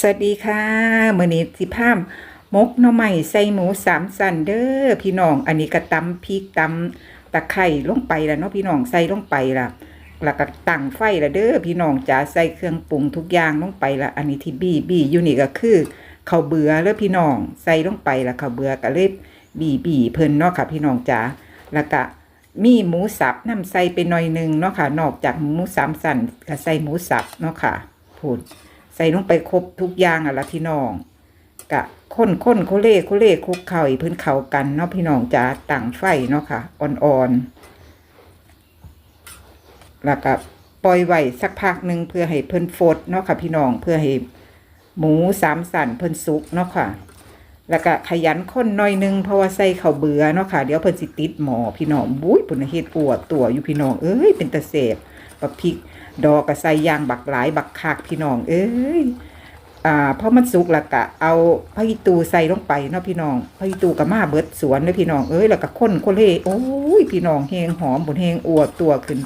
สวัสดีค่ะมื้อนี้สิพามมกหน่อไม้ใส่หมูสามสันเด้อพี่น้อง อันนี้ก็ตำพริกตำตะไคร้ลงไปแล้วเนาะพี่น้องใส่ลงไปละแล้วก็ตั้งไฟละเด้อพี่น้องจ๋าใส่เครื่องปรุงทุกอย่างลงไปละอันนี้ที่บี้บี้อยู่นี่ก็คือข้าวเบื่อแล้วพี่น้องใส่ลงไปละข้าวเบื่อก็เลยบี้บี้เพิ่นเนาะค่ะพี่น้องจ๋าแล้วก็มีหมูสับน้ำใส่ไปหน่อยหนึงเนาะค่ะ นอกจากหมูสามสันก็ใส่หมูสับเนาะค่ะพูด ใส่ลงไปครบทุกอย่างอะละพี่น้องกะค้นค้นโคเล่โคเล่คลุกเข่าอีพิ่นเข่ากันเนาะพี่น้องจ๋าต่างไฟเนาะค่ะอ่อนๆแล้วก็ปล่อยไว้สักพักหนึ่งเพื่อให้เพิ่นฟดเนาะค่ะพี่น้องเพื่อให้หมูสามสันเพิ่นสุกเนาะค่ะ แล้วก็ขยันค้นหน่อยหนึงเพราะว่าใส่ข้าวเบื่อเนาะค่ะเดี๋ยวเพิ่นสิติดหมอพี่น้องบุ้ยปุ่นนะเฮ็ดปวดตัวอยู่พี่น้องเอ้ยเป็นตะเสบ บักพริก ดอกกระใส่ยางบักหลาย บักคักพี่น้องเอ้ยอ่าพอมันสุกแล้วก็เอาพระอิตูใส่ลงไปเนาะพี่น้องพระอิตูกับมาเบิดสวนเลยพี่น้องเอ้ยแล้วก็ข้นโคเล่โอ้ยพี่น้องแหงหอมบนแหงอวดตัวขึ้น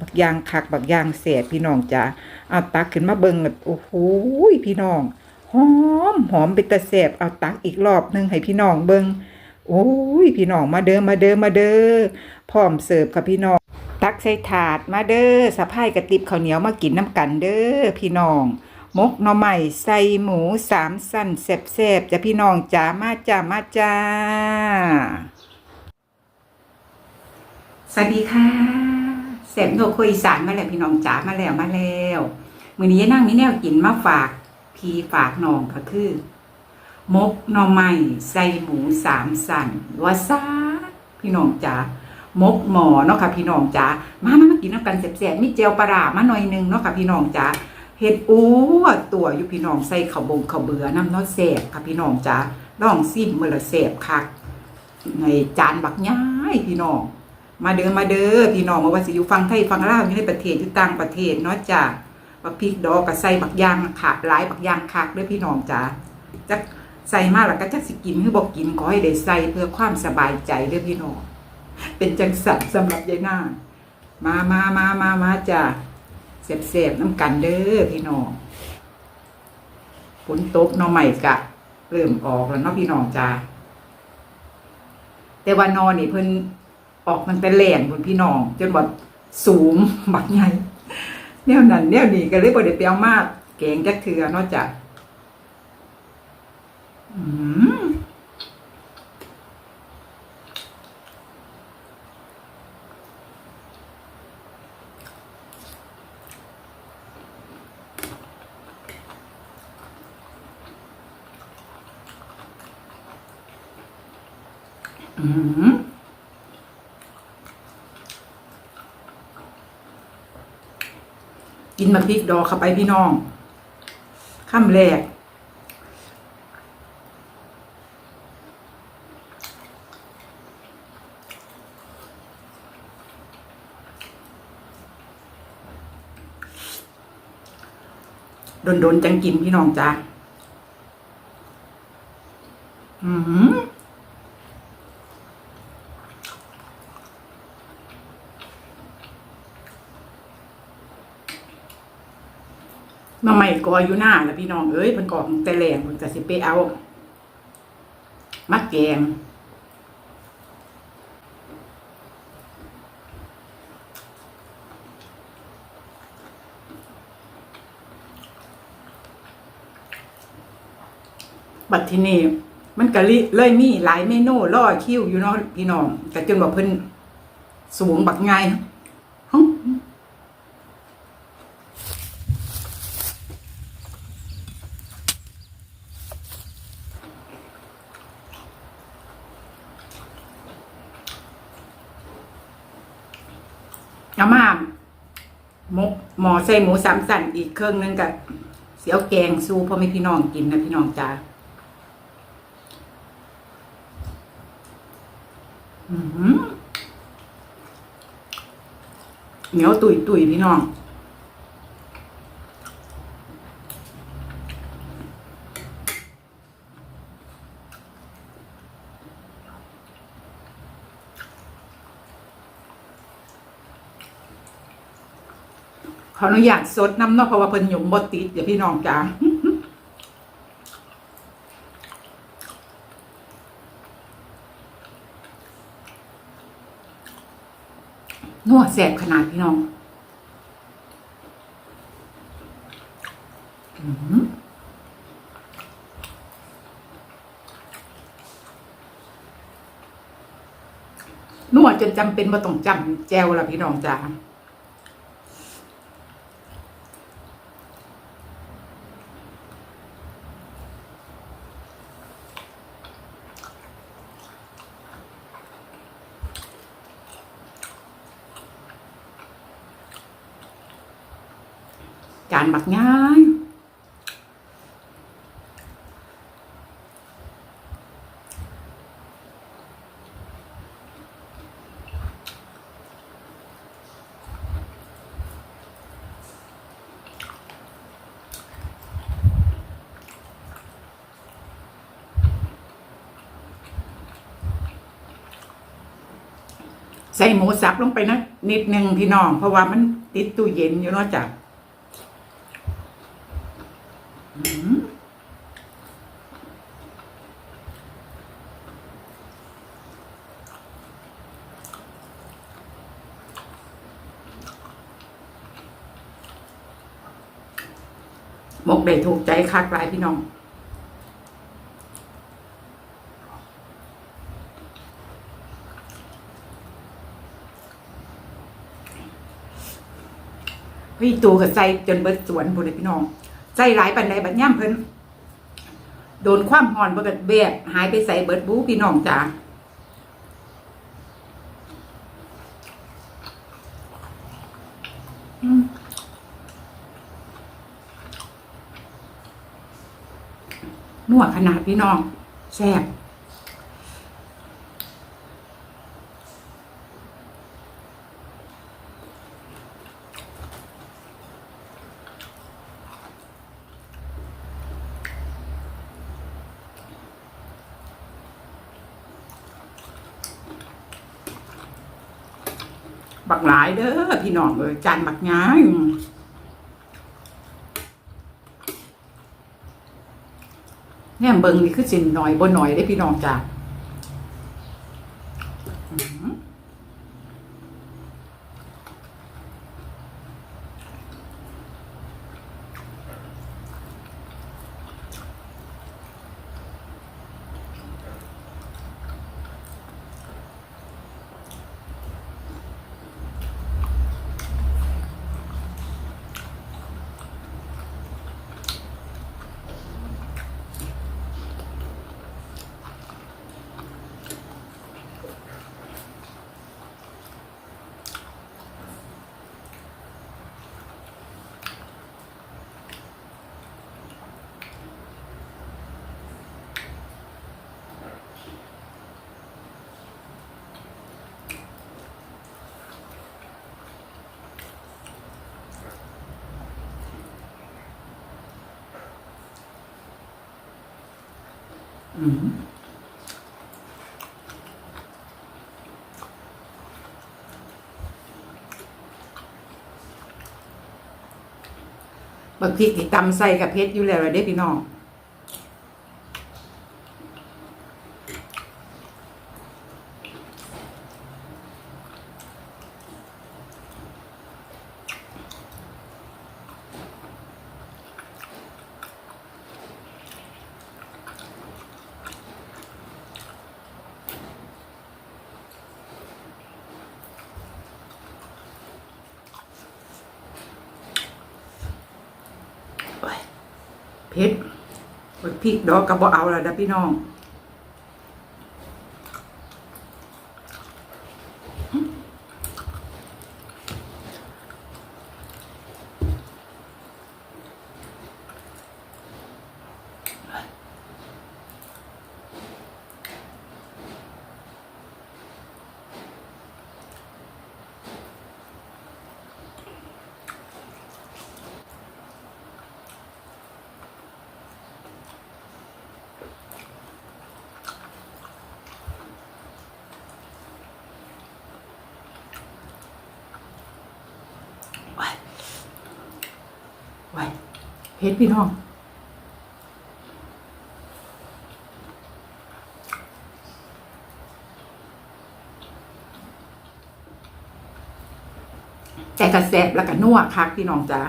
บักยางคักบักยางเศษพี่น้องจ้าเอาตักขึ้นมาเบิ่งโอ้โหพี่น้องหอมหอมเป็นตะแสบเอาตักอีกรอบหนึงให้พี่น้องเบิ่งโอ้ยพี่น้องมาเด้อมาเด้อมาเด้อพร้อมเสิร์ฟค่ะพี่น้อง ตักใส่ถาดมาเด้อสะพายกระติบข้าวเหนียวมากินน้ำกันเด้อพี่น้องมกหน่อไม้ใส่หมูสามสั้นแซ่บๆจะพี่น้องจ้ามาจ้ามาจ้า สวัสดีค่ะแสบโนคุยสารมาแล้วพี่น้องจ๋ามาแล้วมาแล้วมื้อนี้นั่งมีแนวกินมาฝาก พี่ฝากน้องก็คือ มกหน่อไม้ใส่หมูสามสันว่าซาพี่น้องจ๋า มกหมอเนาะค่ะพี่น้องจ๋ามามามากินน้ำกันแซ่บๆมีเจลปลาร้ามาหน่อยหนึงเนาะค่ะพี่น้องจ๋าเฮ็ดอ้ตัวอยู่พี่น้องใส่ข้าวบงข้าวเบื่อน้ำเนาะแซ่บค่ะพี่น้องจ๋าลองซิมมื้อละแซ่บคักในจานบักย้ายพี่น้อง มาเด้อมาเด้อพี่น้องมาว่าสิอยู่ฟังไทยฟังลาวอยู่ในประเทศอยู่ต่างประเทศเนาะจ้ะบักพริกดอกก็ใส่บักย่างขาหลายบักย่างคักเด้อพี่น้องจ้าจักใส่มากแล้วก็จักสิกินหรือบ่กินขอให้ได้ใส่เพื่อความสบายใจเด้อพี่น้อง เป็นจังสันสำหรับยายนางมามามามามาจ้ะเสบๆน้ำกันเด้อพี่น้องฝนตกน่อใหม่กะเริ่มออกแล้วเนาะพี่น้องจ้าแต่ว่านอนนี่เพิ่นออกมันเป็นแหลนบนพี่น้อง จนแบบสูงบักใหญ่แนวนั้นแนวนี้ก็เลยบ่ได้เปียวมากแกงจักเทือนอกจากอืม กินมาพริกดอกเข้าไปพี่น้องข้ามแรกโดนๆจังกินพี่น้องจ้าอืม มาใหม่กออยู่หน้าแล้วพี่น้องเอ้ยเพิ่นกอกแต่แหลงเพิ่นก็สิไปเอามักแกงบัดที่นี่มันก็ลิเลยมีหลายเมนูล่อคิวอยู่เนาะพี่น้องแต่จนบอกเพิ่นสูงบักไงฮึเอามาหมกหมอใส่หมูสามสันอีกเครื่องนึงกับเสียวแกงสู้พ่อแม่พี่น้องกินนะพี่น้องจ้าอื้อหือเหนียวตุยตุยพี่น้อง ขออนุญาตสดน้ำนาะเพราะว่าเพิ่นหยมบดติดเดี๋ยวพี่น้องจ้านัวแสบขนาดพี่น้องนัวจนจำเป็นมาต้องจำแจวละพี่น้องจ้า จานบักง่ายใส่หมูสับลงไปนะนิดนึงพี่น้อง เพราะว่ามันติดตู้เย็นอยู่นาะจ้ะ มกได้ถูกใจคักหลายพี่น้องพี่ตูกับใจจนเบิดสวนบุรีพี่น้อง ใจหลายปันใดบัดย่ำเพิ่นโดนความหอนบกิดเบบหายไปใส่เบิดบูพี่น้องจ้าอืมนัวขนาดพี่น้องแซ่บ บักหลายเด้อพี่น้องเอ้ยจานบักง่ายเนี่ยเบิงนี่คือสินหน่อยบนหน่อยได้พี่น้องจ้าอืม บางทีกี่ตำใส่กับเพชรอยู่แล้วเด้พี่น้อง เพชรพริกดอกกระบอเอาแล้วนะพี่น้อง ไว้ไว้ เพชรพี่น้องแต่กะแซบแล้วก็นัวคักพี่น้องจ้า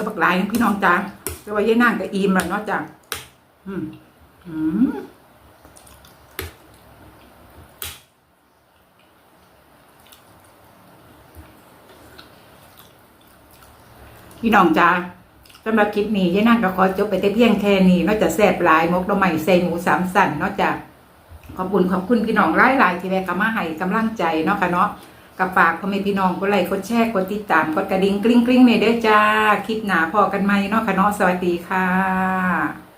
อบักหลายนะพี่น้องจ้าแต่ว่าย่นางกับอีมแล้วเนาะจ้าอืมอืมพี่น้องจ้าสำหรับคลิปนี้ย่นางก็ขอจบไปแต่เพียงแค่นี้เนอกจากแซ่บหลายมกดอกไม้ใส่หมูสามสั่นเนอกจากขอบคุณขอบคุณพี่น้องหลายหลายๆที่แวะกมาให้กำลังใจเนาะค่ะเนาะ กับฝากพ่อแม่พี่น้องกดไลค์กดแชร์กดติดตามกดกระดิ่งกริ๊งกริ๊งเมเด้อจ้า คลิปหนาพอกันไหมเนาะค่ะเนาะสวัสดีค่ะ